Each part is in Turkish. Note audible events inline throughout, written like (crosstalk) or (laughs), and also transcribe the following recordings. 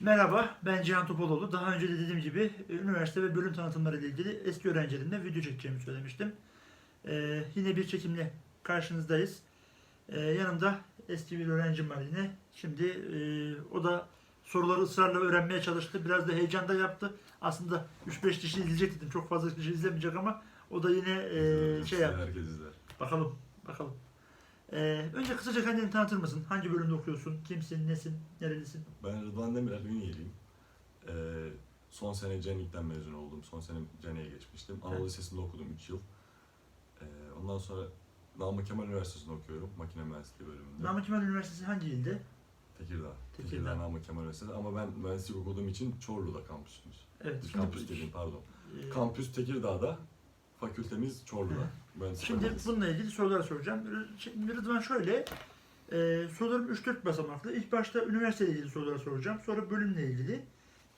Merhaba, ben Cihan Topaloğlu. Daha önce de dediğim gibi e, üniversite ve bölüm tanıtımları ile ilgili eski öğrencilerimle video çekeceğimi söylemiştim. Ee, yine bir çekimle karşınızdayız. Ee, yanımda eski bir öğrencim var yine. Şimdi e, o da soruları ısrarla öğrenmeye çalıştı. Biraz da heyecan da yaptı. Aslında 3-5 kişi izleyecek dedim. Çok fazla kişi izlemeyecek ama o da yine e, şey yaptı. Herkes izler. Bakalım, bakalım. Ee, önce kısaca kendini tanıtır mısın? Hangi bölümde okuyorsun? Kimsin, nesin, nerelisin? Ben Rıdvan Demirel, Ünyeliyim. Ee, son sene Cenik'ten mezun oldum. Son sene Cenik'e geçmiştim. Anadolu Evet. Lisesi'nde okudum 3 yıl. Ee, ondan sonra Namık Kemal Üniversitesi'nde okuyorum. Makine Mühendisliği bölümünde. Namık Kemal Üniversitesi hangi ilde? Tekirdağ. Tekirdağ. Tekirdağ. Namık Kemal Üniversitesi. Ama ben mühendislik okuduğum için Çorlu'da kampüsümüz. Evet. Kampüs dediğim pardon. e, Kampüs Tekirdağ'da, fakültemiz Çorlu'da. Mühendislik Şimdi bununla ilgili sorular soracağım. Şimdi Rıdvan şöyle, e, sorularım 3-4 basamaklı. İlk başta üniversiteyle ilgili sorular soracağım. Sonra bölümle ilgili.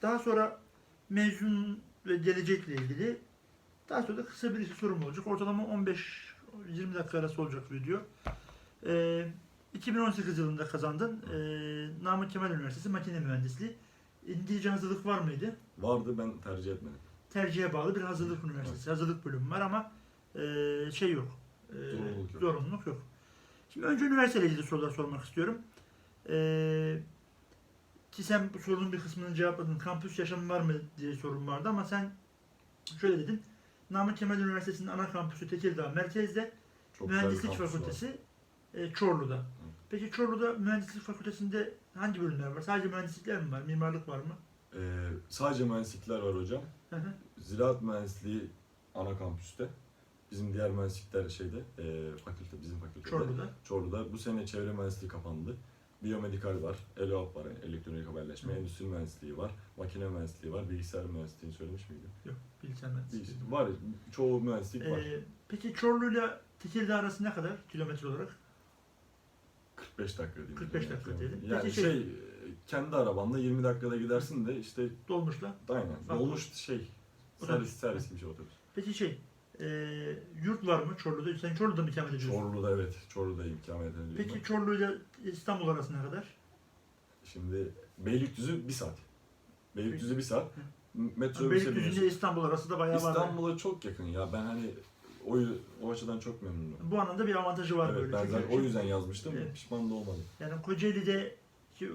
Daha sonra mezun ve gelecekle ilgili. Daha sonra da kısa bir iki sorum olacak. Ortalama 15-20 dakika arası olacak video. E, 2018 yılında kazandın. E, Namık Kemal Üniversitesi Makine Mühendisliği. İngilizce hazırlık var mıydı? Vardı ben tercih etmedim. tercihe bağlı bir hazırlık üniversitesi, hazırlık bölümü var ama e, şey yok. E, Zorunluluk yok. zorunluluk yok. Şimdi önce üniversiteyle ilgili sorular sormak istiyorum. E, ki sen bu sorunun bir kısmını cevapladın. Kampüs yaşamı var mı diye sorun vardı ama sen şöyle dedin. Namık Kemal Üniversitesi'nin ana kampüsü Tekirdağ merkezde, Çok mühendislik var. fakültesi e, Çorlu'da. Peki Çorlu'da mühendislik fakültesinde hangi bölümler var? Sadece mühendislikler mi var? Mimarlık var mı? Ee, sadece mühendislikler var hocam. Hı hı. Ziraat mühendisliği ana kampüste. Bizim diğer mühendislikler şeyde, e, fakülte, bizim fakültede. Çorlu'da. Çorlu'da. Bu sene çevre mühendisliği kapandı. Biyomedikal var, ELOAP var, elektronik haberleşme, Hı. endüstri mühendisliği var, makine mühendisliği var, bilgisayar mühendisliğini söylemiş miydim? Yok, bilgisayar mühendisliği. Bilgis- Var, çoğu mühendislik var. Ee, peki Çorlu'yla Tekirdağ arası ne kadar kilometre olarak? 45 dakika diyeyim. 45 yani. dakika diyelim. Yani Peki şey, şey- kendi arabanla 20 dakikada gidersin de işte Dolmuşla. aynen. Dolmuş şey, servis, servis gibi bir şey otobüs. Peki şey, e, yurt var mı Çorlu'da? Sen Çorlu'da mı ikamet ediyorsun? Çorlu'da evet, Çorlu'da ikamet ediyorum. Peki Çorlu'yla İstanbul arası ne kadar? Şimdi Beylikdüzü bir saat. Beylikdüzü bir saat. Metrobüse Beylikdüzü ile biniyorsun. İstanbul arası da bayağı var. İstanbul'a çok yakın ya. Ben hani o, o açıdan çok memnunum. Bu anlamda bir avantajı var Evet, böyle. ben Çünkü zaten o yüzden yazmıştım. Evet. Pişman da olmadım. Yani Kocaeli'de ki, e,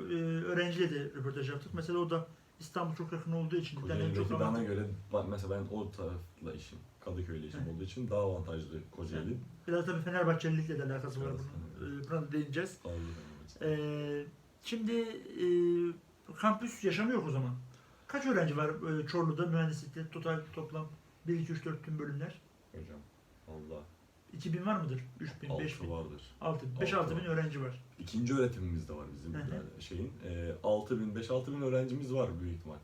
öğrenciyle de röportaj yaptık. Mesela o da İstanbul çok yakın olduğu için. en Kocaeli'deki bana avantaj- göre mesela ben o tarafla işim, Kadıköy'le Evet. olduğu için daha avantajlı Kocaeli. Biraz tabii Fenerbahçelilikle de alakası var Evet, bunun. E, Buna da değineceğiz. Ee, şimdi e, kampüs yaşamı yok o zaman. Kaç öğrenci var e, Çorlu'da mühendislikte total toplam 1, 2, 3, 4 tüm bölümler? Hocam. Allah. 2000 var mıdır? 3000, 5000, Altı vardır. 6000, 5 Altı 6000 var. öğrenci var. İkinci öğretimimiz de var bizim Hı hı. yani şeyin. E, 6 bin, 5-6 bin öğrencimiz var büyük ihtimal.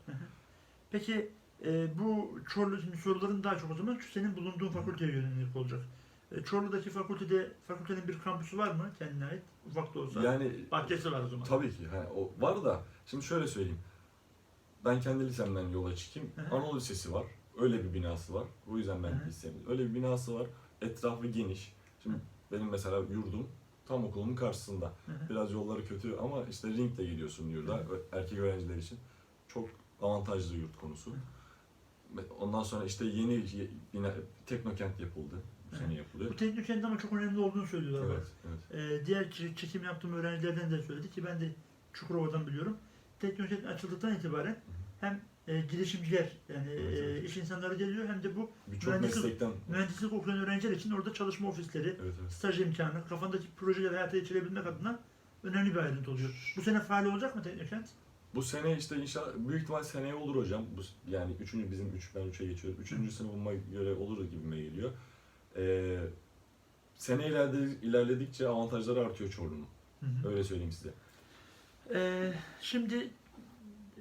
Peki e, bu Çorlu soruların daha çok o zaman senin bulunduğun fakülteye yönelik olacak. E, Çorlu'daki fakültede fakültenin bir kampüsü var mı kendine ait? Ufak da olsa. Yani Bahçesi var o zaman. Tabii ki. Ha, o var da şimdi şöyle söyleyeyim. Ben kendi lisemden yola çıkayım. Hı hı. Anadolu Lisesi var. Öyle bir binası var. O yüzden ben Hı hı. liseyim. Öyle bir binası var. Etrafı geniş. Şimdi Hı. benim mesela yurdum tam okulumun karşısında. Hı hı. Biraz yolları kötü ama işte ringle gidiyorsun yurda. Hı. Erkek öğrenciler için. Çok avantajlı yurt konusu. Hı. Ondan sonra işte yeni ye- bina, teknokent yapıldı. Bu sene yapılıyor. Bu teknik ama çok önemli olduğunu söylüyorlar. Evet, evet. Ee, diğer çekim yaptığım öğrencilerden de söyledi ki ben de Çukurova'dan biliyorum. Teknoloji açıldıktan itibaren hem e, girişimciler yani Evet, e, evet. iş insanları geliyor hem de bu mühendislik- meslekten mühendislik okuyan öğrenciler için orada çalışma ofisleri, evet, evet. staj imkanı, kafandaki projeleri hayata geçirebilmek adına önemli bir ayrıntı oluyor. Bu sene faal olacak mı Teknokent? Bu sene işte inşallah büyük ihtimal seneye olur hocam. Bu yani üçüncü bizim üç ben üçe geçiyorum. Üçüncü sınıfıma göre olur gibime geliyor. Ee, sene ileride, ilerledikçe avantajları artıyor Çorlu'nun. Öyle söyleyeyim size. Ee, şimdi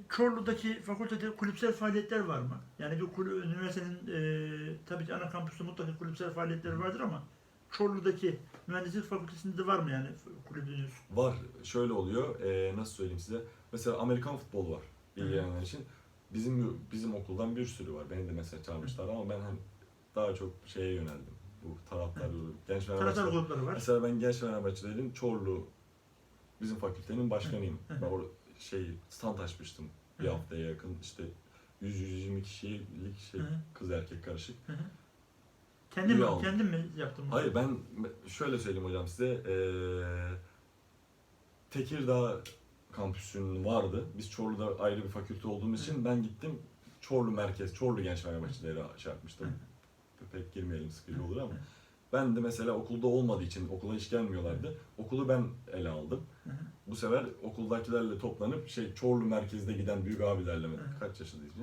Çorlu'daki fakültede kulüpsel faaliyetler var mı? Yani bir kulü, üniversitenin e, tabii ki ana kampüsü mutlaka kulüpsel faaliyetleri vardır ama Çorlu'daki mühendislik fakültesinde var mı yani kulübünüz? Var şöyle oluyor. ee, nasıl söyleyeyim size? Mesela Amerikan futbolu var ilgilenenler için. Bizim bizim okuldan bir sürü var. Beni de mesela çağırmışlar ama ben hani daha çok şeye yöneldim. Bu taraftar, genç Taraftar Fenerbahçe. grupları var. Mesela ben Genç Fenerbahçelerin Çorlu bizim fakültenin başkanıyım. Ben orada şey stand açmıştım bir Hı. haftaya yakın işte 100-120 kişilik şey Hı kız erkek karışık. Kendin mi, İyi oldu. kendin mi yaptın bunu? Hayır ben şöyle söyleyeyim hocam size eee Tekirdağ kampüsünün vardı. Biz Çorlu'da ayrı bir fakülte olduğumuz için ben gittim Çorlu merkez, Çorlu Genç Fenerbahçelere şey yapmıştım. Pek girmeyelim sıkıcı olur ama. Ben de mesela okulda olmadığı için okula hiç gelmiyorlardı. Okulu ben ele aldım. Bu sefer okuldakilerle toplanıp şey Çorlu merkezde giden büyük abilerle kaç yaşındayız?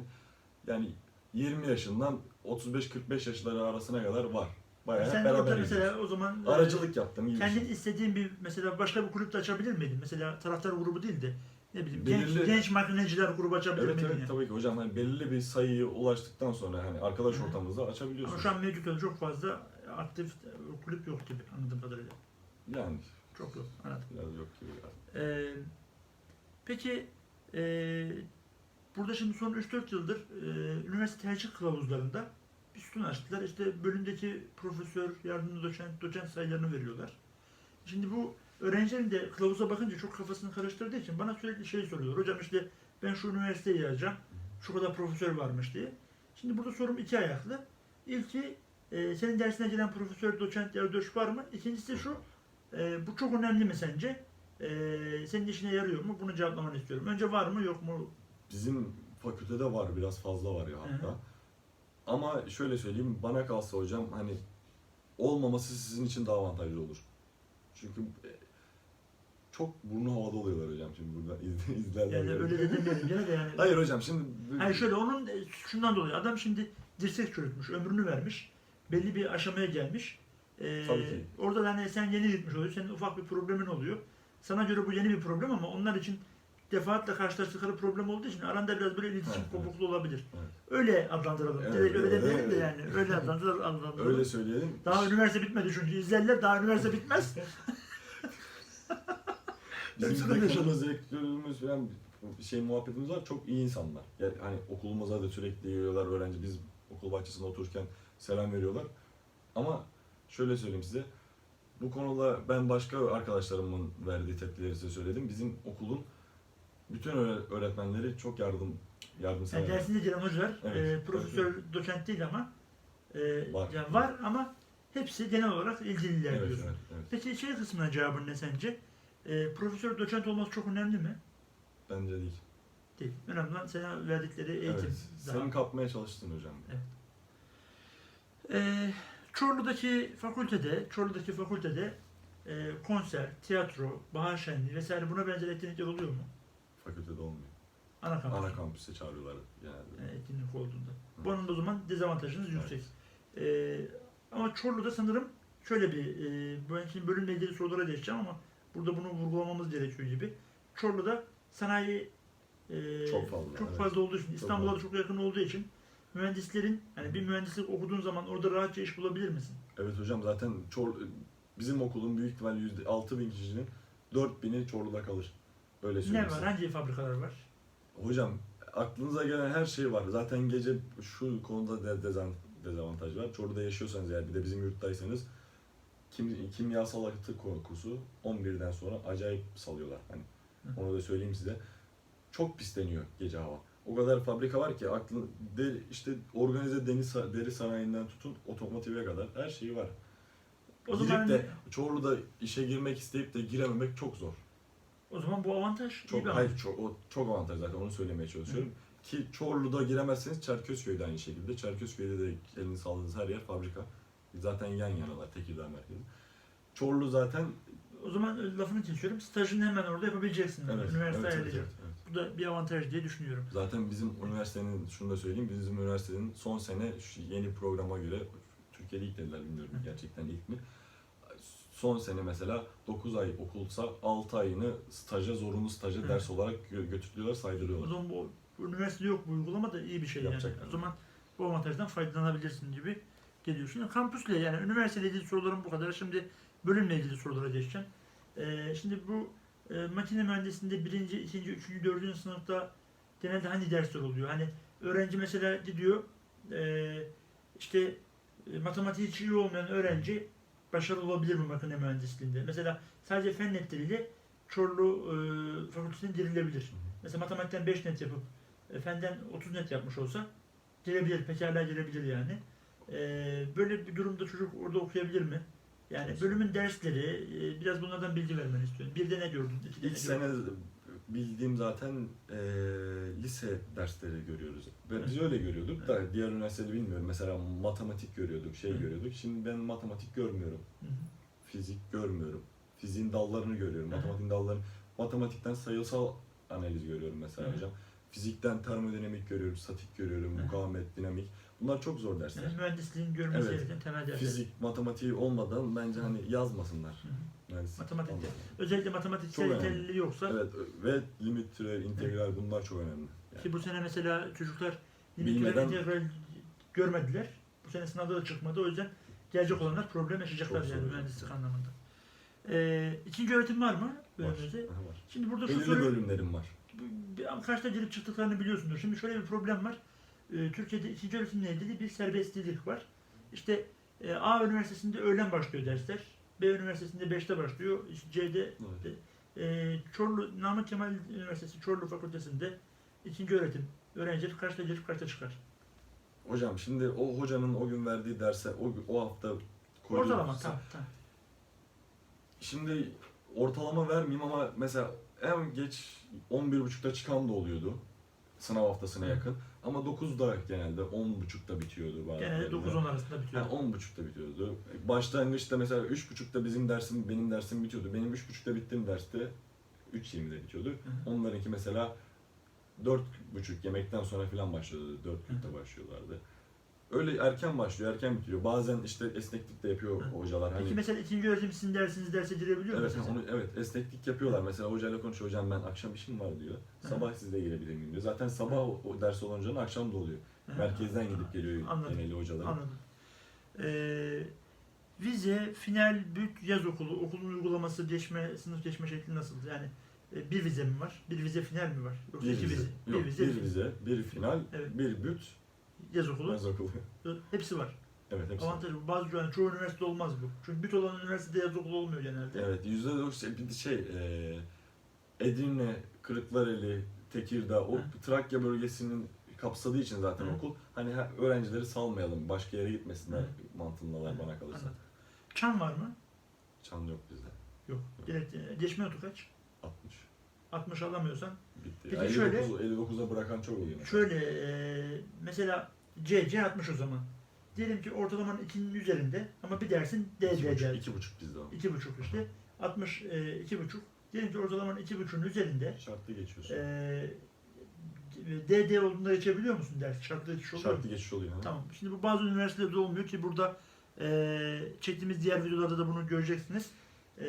Yani 20 yaşından 35-45 yaşları arasına kadar var. Bayağı Sen beraber orada mesela o zaman e, Aracılık yaptım. iyi bir kendin şey. istediğin bir mesela başka bir kulüp de açabilir miydin? Mesela taraftar grubu değil de ne bileyim Belirli- genç, genç makineciler grubu açabilir Evet miydin? evet yani? tabii ki hocam hani belirli bir sayıya ulaştıktan sonra hani arkadaş Hı. açabiliyorsunuz. Ama şu an mevcut olan çok fazla aktif e, kulüp yok gibi anladığım kadarıyla. Yani Çok yok anladım. biraz yok gibi yani. Ee, peki e, burada şimdi son 3-4 yıldır e, üniversite tercih kılavuzlarında sütun açtılar. İşte bölümdeki profesör, yardımcı doçent, doçent sayılarını veriyorlar. Şimdi bu öğrencilerin de kılavuza bakınca çok kafasını karıştırdığı için bana sürekli şey soruyorlar. Hocam işte ben şu üniversiteye yazacağım. Şu kadar profesör varmış diye. Şimdi burada sorum iki ayaklı. İlki e, senin dersine gelen profesör, doçent, yardımcı var mı? İkincisi şu. e, bu çok önemli mi sence? E, senin işine yarıyor mu? Bunu cevaplamanı istiyorum. Önce var mı yok mu? Bizim fakültede var biraz fazla var ya hatta. Hı hı. Ama şöyle söyleyeyim bana kalsa hocam hani olmaması sizin için daha avantajlı olur. Çünkü e, çok burnu havada oluyorlar hocam şimdi burada (laughs) iz- izlerler. Yani yani. öyle de demeyelim gene de yani. (laughs) Hayır hocam şimdi Hayır şöyle onun e, şundan dolayı adam şimdi dirsek çürütmüş, ömrünü vermiş. Belli bir aşamaya gelmiş. Ee, Tabii ki. Orada da hani sen yeni gitmiş oluyor. Senin ufak bir problemin oluyor. Sana göre bu yeni bir problem ama onlar için defaatle karşılaştıkları problem olduğu için aranda biraz böyle iletişim Evet, evet. kopukluğu olabilir. Evet. Öyle adlandıralım. Evet, öyle evet, demeyelim de yani. Öyle adlandıralım. adlandıralım. öyle söyleyelim. Daha üniversite bitmedi çünkü izlerler. Daha üniversite bitmez. (laughs) Bizim rektörümüz, rektörümüz falan şey muhabbetimiz var. Çok iyi insanlar. Yani hani okulumuza da sürekli geliyorlar öğrenci. Biz okul bahçesinde otururken selam veriyorlar. Ama şöyle söyleyeyim size. Bu konuda ben başka arkadaşlarımın verdiği tepkileri size söyledim. Bizim okulun bütün öğre- öğretmenleri çok yardım yardımsever. Yani dersinde gelen hocalar Evet, e, profesör, doçent değil ama e, Var. yani var ama hepsi genel olarak ilgililer Evet, diyorsun. evet, evet. Peki şey kısmına cevabın ne sence? E, profesör, doçent olması çok önemli mi? Bence değil. Değil. Önemli olan sana verdikleri eğitim. Evet. daha. Senin kapmaya çalıştın hocam. E, Çorlu'daki fakültede, Çorlu'daki fakültede e, konser, tiyatro, bahar şenliği vesaire buna benzer etkinlikler oluyor mu? Fakültede olmuyor. Ana kampüs. Ana kampüse çağırıyorlar genelde. e, etkinlik olduğunda. Hı. Bunun da o zaman dezavantajınız Evet. yüksek. E, ama Çorlu'da sanırım şöyle bir, e, ben şimdi bölümle ilgili sorulara geçeceğim ama burada bunu vurgulamamız gerekiyor gibi. Çorlu'da sanayi e, Çok fazla, çok evet. fazla olduğu için, İstanbul'a da çok yakın olduğu için mühendislerin, yani bir mühendislik okuduğun zaman orada rahatça iş bulabilir misin? Evet hocam zaten Çor bizim okulun büyük ihtimal yüzde 6000 kişinin 4000'i Çorlu'da kalır. Öyle Ne söyleyeyim var? size. Hangi fabrikalar var? Hocam aklınıza gelen her şey var. Zaten gece şu konuda de dezavantaj var. Çorlu'da yaşıyorsanız eğer bir de bizim yurttaysanız kim, kimyasal atık kursu 11'den sonra acayip salıyorlar. Hani onu da söyleyeyim size. Çok pisleniyor gece hava. O kadar fabrika var ki aklın de, işte organize deniz deri sanayinden tutun otomotive kadar her şeyi var. O Girip zaman de Çorlu'da işe girmek isteyip de girememek çok zor. O zaman bu avantaj iyi Çok bir hayır avantaj. çok o çok avantaj zaten onu söylemeye çalışıyorum. Ki Çorlu'da giremezseniz Çerkezköy'de aynı şekilde. Çerkezköy'de de elini salladığınız her yer fabrika. Zaten yan yanalar Tekirdağ merkezi. Çorlu zaten O zaman e, lafını kesiyorum. Stajını hemen orada yapabileceksin. evet, Üniversite evet, evet, evet, evet. Bu da bir avantaj diye düşünüyorum. Zaten bizim üniversitenin şunu da söyleyeyim bizim üniversitenin son sene şu yeni programa göre Türkiye'de ilk dediler bilmiyorum Hı. gerçekten ilk mi. Son sene mesela 9 ay okulsa 6 ayını staja zorunlu staja Hı. ders olarak gö- götürüyorlar O saydırıyorlar. zaman bu, üniversitede yok bu uygulama da iyi bir şey yani. Yapacak. O zaman bu avantajdan faydalanabilirsin gibi geliyor. Şimdi kampüsle yani üniversiteyle ilgili sorularım bu kadar. Şimdi bölümle ilgili sorulara geçeceğim. Ee, şimdi bu e, makine mühendisliğinde birinci, ikinci, üçüncü, dördüncü sınıfta genelde hangi dersler oluyor? Hani öğrenci mesela gidiyor e, işte e, matematiği hiç iyi olmayan öğrenci başarılı olabilir mi makine mühendisliğinde? Mesela sadece fen netleriyle Çorlu e, fakültesine girilebilir. mesela matematikten 5 net yapıp e, fenden 30 net yapmış olsa gelebilir, pekala gelebilir yani. Ee, böyle bir durumda çocuk orada okuyabilir mi? Yani bölümün dersleri, e, biraz bunlardan bilgi vermeni istiyorum. Bir de ne gördün? İlk sene bildiğim zaten eee, lise dersleri görüyoruz. Ve biz öyle görüyorduk da diğer üniversitede bilmiyorum. Mesela matematik görüyorduk, şey Hı. görüyorduk. Şimdi ben matematik görmüyorum. Hı. Fizik görmüyorum. Fiziğin dallarını görüyorum. Matematiğin dallarını. Matematikten sayısal analiz görüyorum mesela hı. hocam. Fizikten termodinamik görüyorum, statik görüyorum, mukavemet, dinamik. Bunlar çok zor dersler. Yani mühendisliğin görmesi Evet. gereken temel dersler. Fizik, matematiği olmadan bence hani yazmasınlar. Mühendislik Matematikte. Özellikle matematiksel yeterliliği yoksa Evet ve limit türev, integral bunlar çok önemli. Yani. ki bu sene mesela çocuklar Bilmeden- Bilmeden... integral görmediler. Bu sene sınavda da çıkmadı. O yüzden gelecek olanlar problem yaşayacaklar Çok yani zor. mühendislik anlamında. Ee, ikinci öğretim var mı Var. Aha, var. Şimdi burada şu Belirli soru bölümlerim var. Kaçta girip çıktıklarını biliyorsundur. Şimdi şöyle bir problem var. Ee, Türkiye'de ikinci öğretimle ilgili bir serbestlilik var. İşte e, A üniversitesinde öğlen başlıyor dersler. B üniversitesinde 5'te başlıyor. C'de Evet. e, Çorlu, Namık Kemal Üniversitesi Çorlu Fakültesi'nde ikinci öğretim öğrencileri kaçta girip kaçta çıkar? Hocam şimdi o hocanın o gün verdiği derse o, o hafta koyduğu- Ortalama tamam tamam. Şimdi ortalama vermeyeyim ama mesela en geç 11.30'da çıkan da oluyordu. Sınav haftasına Hı. yakın. Ama 9'da genelde 10.30'da bitiyordu bazen. Genelde 9-10 arasında bitiyor. Yani 10.30'da bitiyordu. Başlangıçta mesela 3.30'da bizim dersim, benim dersim bitiyordu. Benim 3.30'da bittiğim derste 3.20'de bitiyordu. hı. Onlarınki mesela 4.30 yemekten sonra falan başlıyordu. 4.40'da başlıyorlardı. Öyle erken başlıyor, erken bitiyor. Bazen işte esneklik de yapıyor hocalar. Peki Hani mesela ikinci öğretim sizin dersiniz derse girebiliyor Evet, musunuz? onu, evet esneklik yapıyorlar. Mesela hocayla konuşuyor, hocam ben akşam işim var diyor. Sabah sizle gelebilir miyim diyor. Zaten sabah o, o ders olan hocanın akşam da oluyor. Merkezden gidip geliyor Anladım. geneli hocalar. Anladım. Ee, vize, final, büt, yaz okulu, okulun uygulaması, geçme, sınıf geçme şekli nasıl? Yani e, bir vize mi var? Bir vize final mi var? Yoksa Bir iki vize, vize? yok, bir vize, bir vize, bir final, Evet. bir büt, yaz okulu. yaz okulu. (laughs) Hepsi var. Evet hepsi. Avantajı bu. Bazı yani çoğu üniversite olmaz bu. Çünkü büt olan üniversitede yaz okulu olmuyor genelde. Evet yüzde doksan bir de şey e, Edirne, Kırklareli, Tekirdağ o Hı. Trakya bölgesinin kapsadığı için zaten Hı. okul. Hani ha- öğrencileri salmayalım, başka yere gitmesinler Hı. mantığındalar bana kalırsa. Anladım. Çan var mı? Çan yok bizde. Yok. Direkt, e, geçme notu kaç? 60. 60 alamıyorsan. Bitti. Peki Ya şöyle- 59, 59'a bırakan çok oluyor. Şöyle e, mesela C, C 60 o zaman. Diyelim ki ortalamanın 2'nin üzerinde ama bir dersin D, D, iki buçuk bizde o. 2,5 işte. 60, e, 2,5. Diyelim ki ortalamanın 2,5'un üzerinde Şartlı geçiyorsun. e, D, D olduğunda geçebiliyor musun ders? Şartlı geçiş oluyor mu? Şartlı geçiş oluyor. ha? Tamam. Şimdi bu bazı üniversitelerde olmuyor ki burada e, çektiğimiz diğer videolarda da bunu göreceksiniz. E,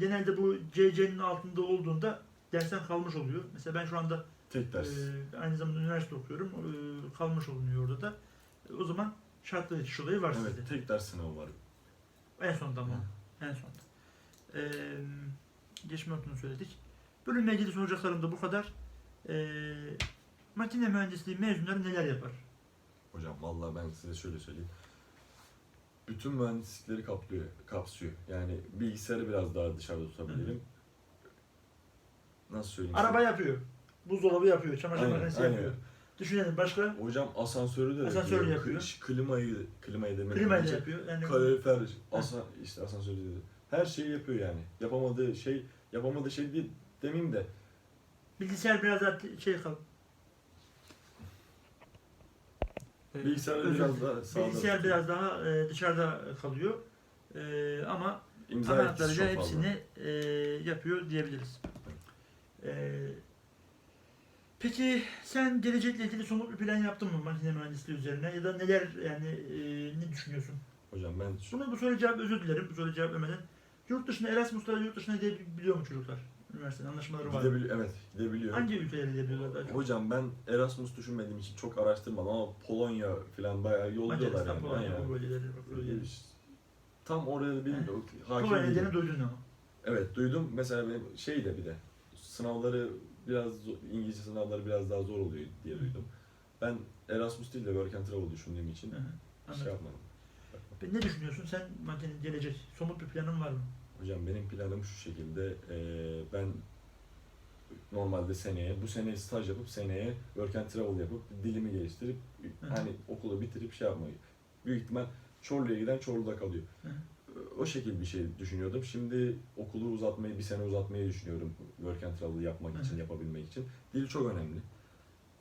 genelde bu CC'nin altında olduğunda dersten kalmış oluyor. Mesela ben şu anda Tek ders. e, aynı zamanda üniversite okuyorum. E, kalmış olunuyor orada da. E, o zaman şartlı geçiş olayı var evet, sizde. tek ders sınavı var. En sonunda ama. En sonunda. E, geçme notunu söyledik. Bölümle ilgili soracaklarım da bu kadar. E, makine mühendisliği mezunları neler yapar? Hocam vallahi ben size şöyle söyleyeyim. Bütün mühendislikleri kaplıyor, kapsıyor. Yani bilgisayarı biraz daha dışarıda tutabilirim. Nasıl söyleyeyim? Araba yapıyor. Buzdolabı yapıyor. Çamaşır Aynen, makinesi aynen. yapıyor. Düşünelim başka. Hocam asansörü de Asansörü yapıyor. yapıyor. Kli- Klimayı, klimayı demek. Klima da yapıyor. Yani Kalorifer, asa, işte asansörü dedi. Her şeyi yapıyor yani. Yapamadığı şey, yapamadığı şey değil demeyeyim de bilgisayar biraz daha şey kal. Ee, bilgisayarda özür biraz daha sağda. Bilgisayar biraz daha e, dışarıda kalıyor. E, ama imza ana etkisi hatlarıyla çok fazla. hepsini e, yapıyor diyebiliriz. E, peki sen gelecekle ilgili somut bir plan yaptın mı makine mühendisliği üzerine ya da neler yani e, ne düşünüyorsun? Hocam ben Bunu bu soruya cevap özür dilerim bu soruya cevap vermeden. Yurt dışına Erasmus'lara yurt dışına gidebiliyor mu çocuklar? Üniversitenin anlaşmaları var. gidebil evet gidebiliyor. Hangi ülkelere gidebiliyorlar daha çok? Hocam ben Erasmus düşünmediğim için çok araştırmadım ama Polonya falan bayağı yolluyorlar Macaristan, yani. Polonya, bu bölgeleri. Tam oraya bilmiyorum. Hakim Polonya değilim. dediğini duydun ama. Evet duydum. Mesela benim şey de bir de sınavları biraz zo- İngilizce sınavları biraz daha zor oluyor diye duydum. Ben Erasmus değil de Work and Travel düşündüğüm için Hı hı, şey Anladım. yapmadım. Peki Ne düşünüyorsun? Sen makinenin gelecek somut bir planın var mı? Hocam benim planım şu şekilde. eee, ben normalde seneye. Bu sene staj yapıp seneye work and travel yapıp dilimi geliştirip Hı. hani okulu bitirip şey yapmayı. Büyük ihtimal Çorlu'ya giden Çorlu'da kalıyor. Hı. O şekilde bir şey düşünüyordum. Şimdi okulu uzatmayı, bir sene uzatmayı düşünüyorum work and travel yapmak Hı. için, yapabilmek için. Dil çok önemli.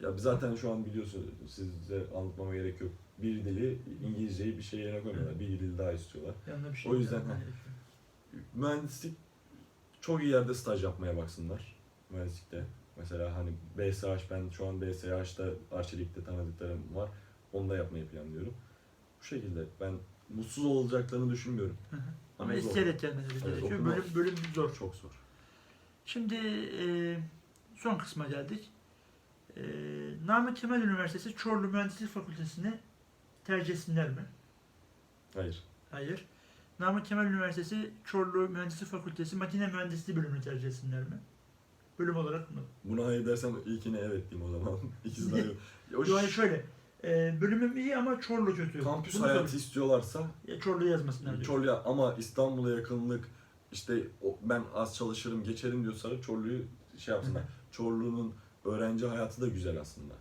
Ya zaten şu an biliyorsunuz, size anlatmama gerek yok. Bir dili, İngilizceyi bir şey yerine koymuyorlar. Bir dil daha istiyorlar. Bir şey O yüzden, gerekiyor. Mühendislik çok iyi yerde staj yapmaya baksınlar. Mühendislikte. Mesela hani BSH, ben şu an BSH'da Arçelik'te tanıdıklarım var. Onu da yapmayı planlıyorum. Bu şekilde ben mutsuz olacaklarını düşünmüyorum. Hı hı. Ama zor. isteyerek gelmeleri Evet, gerekiyor. Bölüm, bölüm zor. Çok zor. Şimdi e, son kısma geldik. E, Namık Kemal Üniversitesi Çorlu Mühendislik Fakültesini tercih etsinler mi? Hayır. Hayır. Namık Kemal Üniversitesi Çorlu Mühendislik Fakültesi Makine Mühendisliği bölümünü tercih etsinler mi? Bölüm olarak mı? Buna hayır dersen ilkine evet diyeyim o zaman. (laughs) İkisi de (laughs) hayır. O ş- şöyle. E, bölümüm iyi ama Çorlu kötü. kampüs Bunu hayatı sor- istiyorlarsa Ya Çorlu yazmasınlar diyor. Çorlu'ya ama İstanbul'a yakınlık işte o- ben az çalışırım geçerim diyorsa Çorlu'yu şey yapsınlar. Çorlu'nun öğrenci hayatı da güzel aslında.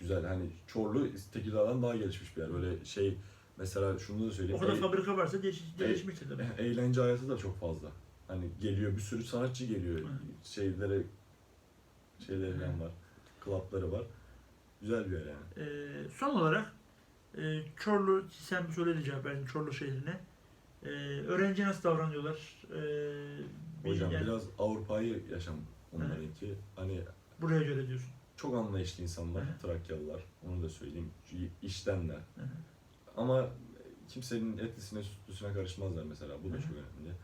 Güzel hani Çorlu Tekirdağ'dan daha gelişmiş bir yer. Böyle şey mesela şunu da söyleyeyim. kadar e- fabrika varsa değiş, değişmiştir tabii. (laughs) e- eğlence hayatı da çok fazla. Hani geliyor bir sürü sanatçı geliyor. Şeylere şeyleri falan var. Klapları var. Güzel bir yer yani. Ee, son olarak e, Çorlu, sen söyledi cevap verdin Çorlu şehrine. Ee, öğrenci nasıl davranıyorlar? Ee, bir- Hocam yani biraz Avrupa'yı yaşam onlarınki. Hani buraya göre diyorsun. çok anlayışlı insanlar, hı. Trakyalılar. Onu da söyleyeyim. İştenler. Hı hı. Ama kimsenin etlisine sütlüsüne karışmazlar mesela. Bu da çok önemli.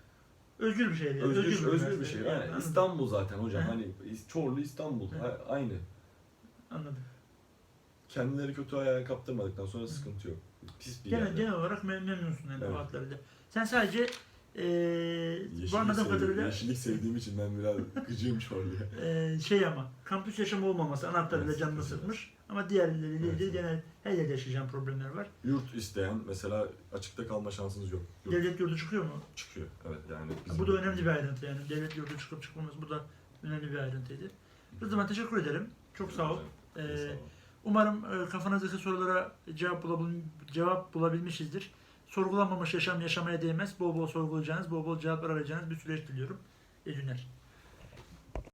Özgür bir şey. yani, Özgür, özgür, bir üniversite. şey. Yani, anladım. İstanbul zaten hocam. Hı. Hani Çorlu İstanbul. Hı. Aynı. Anladım. Kendileri kötü ayağa kaptırmadıktan sonra Hı. sıkıntı yok. Pis bir Genel, yerde. genel olarak mem- memnunsun yani Evet. Sen sadece ee, Yeşillik, anladığım kadarıyla yeşillik sevdiğim için ben biraz gıcığım Çorlu'ya. (laughs) ee, şey ama kampüs yaşamı olmaması anahtarıyla Evet, canını evet. sıkmış. Ama diğerleriyle Evet. ilgili genel her yerde yaşayacağın problemler var. Yurt isteyen mesela açıkta kalma şansınız yok. Yurt Devlet yurdu çıkıyor mu? çıkıyor. Evet yani. Bizim- Bu da önemli bir ayrıntı yani. Devlet yurdu çıkıp çıkmamız bu da önemli bir ayrıntıydı. Rıdvan teşekkür ederim. Çok sağ ol. Sağ Ee, ol. umarım e, kafanızdaki sorulara cevap, bulabil cevap bulabilmişizdir. Sorgulanmamış yaşam yaşamaya değmez. Bol bol sorgulayacağınız, bol bol cevaplar arayacağınız bir süreç diliyorum. İyi günler.